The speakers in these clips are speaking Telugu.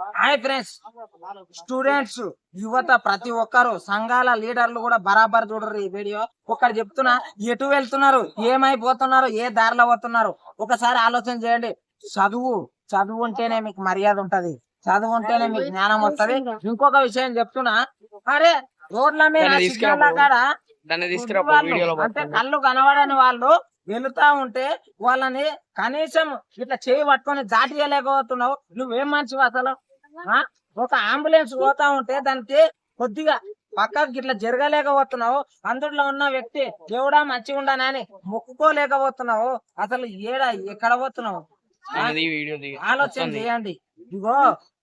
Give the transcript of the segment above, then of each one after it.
హాయ్ ఫ్రెండ్స్ స్టూడెంట్స్ యువత ప్రతి ఒక్కరు సంఘాల లీడర్లు కూడా బరాబర్ చూడరు ఈ వీడియో. ఒకటి చెప్తున్నా ఎటు వెళ్తున్నారు? ఏమైపోతున్నారు? ఏ దారిలో పోతున్నారు? ఒకసారి ఆలోచన చేయండి. చదువు చదువు ఉంటేనే మీకు మర్యాద ఉంటది. చదువు ఉంటేనే మీకు జ్ఞానం వస్తది. ఇంకొక విషయం చెప్తున్నా అరే రోడ్ల మీద అంటే కళ్ళు కనబడని వాళ్ళు వెళుతా ఉంటే వాళ్ళని కనీసం ఇట్లా చేయి పట్టుకొని దాటియలేకపోతున్నావు నువ్వేం మనిషివి అసలు? ఒక అంబులెన్స్ పోతా ఉంటే దానికి కొద్దిగా పక్కకి ఇట్లా జరగలేకపోతున్నావు. అందులో ఉన్న వ్యక్తి దేవుడా మంచిగా ఉండనని మొక్కుకోలేకపోతున్నావు. అసలు ఏడ ఎక్కడ పోతున్నావు? ఆలోచన చేయండి. ఇగో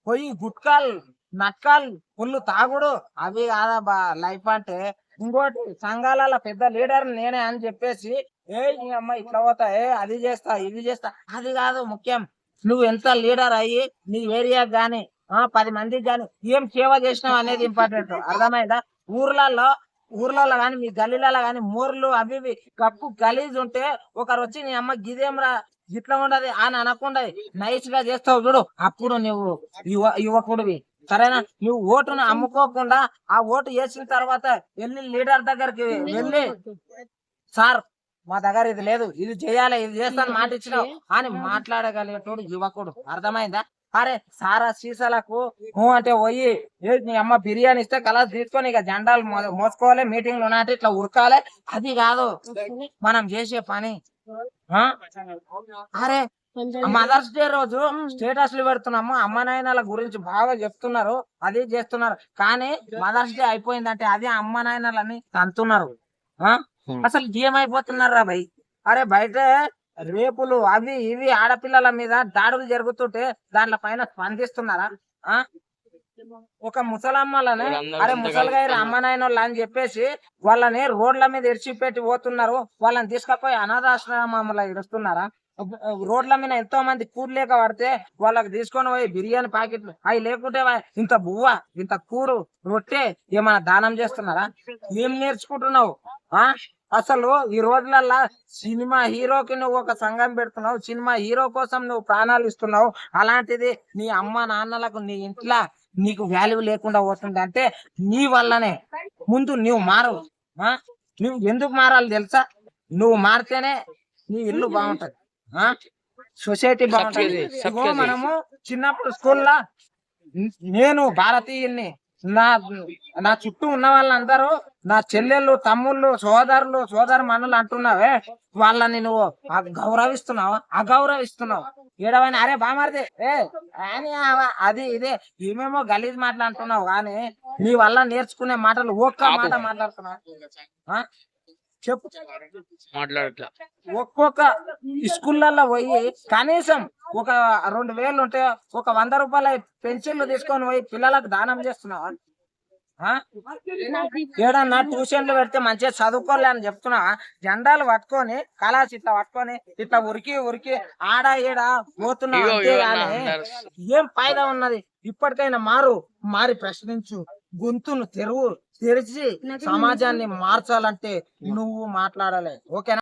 పోయి గుట్కాల్ నక్కాల్ పుల్లు తాగుడు. అవి కాదా లైఫ్ అంటే ఇంకోటి సంఘాల పెద్ద లీడర్ నేనే అని చెప్పేసి ఏ నీ అమ్మ ఇట్లా పోతా ఏ అది చేస్తా ఇది చేస్తా. అది కాదు ముఖ్యం. నువ్వు ఎంత లీడర్ అయ్యి నీ ఏరియా గాని ఆ పది మందికి గాని ఏం సేవ చేసినావు అనేది ఇంపార్టెంట్ అర్థమైందా? ఊర్లలో ఊర్లలో కానీ మీ గల్లీలలో కానీ మూర్లు అవి ఇవి కప్పు గలీజ్ ఉంటే ఒకరు వచ్చి నీ అమ్మ గిదేంరా ఇట్లా ఉండదు అని అనకుండా నైస్గా చేస్తావు చూడు. అప్పుడు నువ్వు యువ యువకుడివి. సరేనా? నువ్వు ఓటును అమ్ముకోకుండా ఆ ఓటు వేసిన తర్వాత వెళ్ళి లీడర్ దగ్గరికి వెళ్ళి సార్ మా దగ్గర ఇది లేదు. ఇది చేయాలి ఇది చేస్తాను మాట ఇచ్చినావు. అని మాట్లాడగలిగేటోడు యువకుడు. అర్థమైందా? అరే సారా సీసాలకు అంటే పోయి నీ అమ్మ బిర్యానీ ఇస్తే కలర్ తీసుకొని ఇక జెండాలు మోసుకోవాలి మీటింగ్లు ఉన్నట్టు ఇట్లా ఉరకాలి. అది కాదు. మనం చేసే పని? అరే మదర్స్ డే రోజు స్టేటస్లు పెడుతున్నాము. అమ్మ నాయనల గురించి బాగా చెప్తున్నారు. అది చేస్తున్నారు. కానీ మదర్స్ డే అయిపోయిందంటే అది అమ్మ నాయనలని తంతున్నారు? అసలు ఏమైపోతున్నారు రా భయ్? అరే బయట రేపులు అవి ఇవి ఆడపిల్లల మీద దాడులు జరుగుతుంటే దాంట్లో పైన స్పందిస్తున్నారా? ఆ? ఒక ముసలమ్మలని అరే ముసలిగారు అమ్మ నాయన అని చెప్పేసి వాళ్ళని రోడ్ల మీద ఇడిచిపెట్టి పోతున్నారు. వాళ్ళని తీసుకపోయి అనాథాశ్రమంలో ఇడుస్తున్నారా? రోడ్ల మీద ఎంతో మంది కూరలేక పడితే వాళ్ళకి తీసుకొని పోయి బిర్యానీ ప్యాకెట్లు. అవి లేకుంటే ఇంత బువ్వ ఇంత కూరు రొట్టె ఏమైనా దానం చేస్తున్నారా? ఏం నేర్చుకుంటున్నావు? ఆ? అసలు ఈ రోజులల్లా సినిమా హీరోకి నువ్వు ఒక సంఘం పెడుతున్నావు సినిమా హీరో కోసం నువ్వు ప్రాణాలు ఇస్తున్నావు అలాంటిది నీ అమ్మ నాన్నలకు నీ ఇంట్లో నీకు వాల్యూ లేకుండా పోతుంది అంటే నీ వల్లనే. ముందు నువ్వు మారు ఆ? నువ్వు ఎందుకు మారాలి తెలుసా? నువ్వు మారితేనే నీ ఇల్లు బాగుంటది. సొసైటీ బాగుంటది. మనము చిన్నప్పుడు స్కూల్లో నేను భారతీయుల్ని నా నా చుట్టూ ఉన్న వాళ్ళందరూ నా చెల్లెళ్ళు తమ్ముళ్ళు సోదరులు సోదరు మనులు అంటున్నావే వాళ్ళని నువ్వు గౌరవిస్తున్నావు? అగౌరవిస్తున్నావు? ఏడవని అరే బామర్ది ఏ అని అది ఇదే ఏమేమో గలీజ్ మాటలు అంటున్నావు కానీ నీ వల్ల నేర్చుకునే మాటలు ఒక్క. మాట మాట్లాడుతున్నావు? చెప్పు. మాట్లాడట్లా. ఒక్కొక్క స్కూళ్ళల్లో పోయి కనీసం ఒక రెండు వేలు ఉంటే ఒక వంద రూపాయల పెన్షన్లు తీసుకొని పోయి పిల్లలకు దానం చేస్తున్నావా? ఏడన్నా ట్యూషన్లు పెడితే మంచిగా చదువుకోలే అని చెప్తున్నా జెండాలు పట్టుకొని కళాస్ ఇట్లా పట్టుకొని ఇట్లా ఉరికి ఉరికి ఆడ ఈడ పోతున్నావు ఇగో, అంతే ఇగో కానీ నా అందరు- ఏం ఫాయిదా ఉన్నది? ఇప్పటికైనా మారు మారి ప్రశ్నించు. గొంతును తెరువు తెరిచి సమాజాన్ని మార్చాలంటే నువ్వు మాట్లాడాలి. ఓకేనా?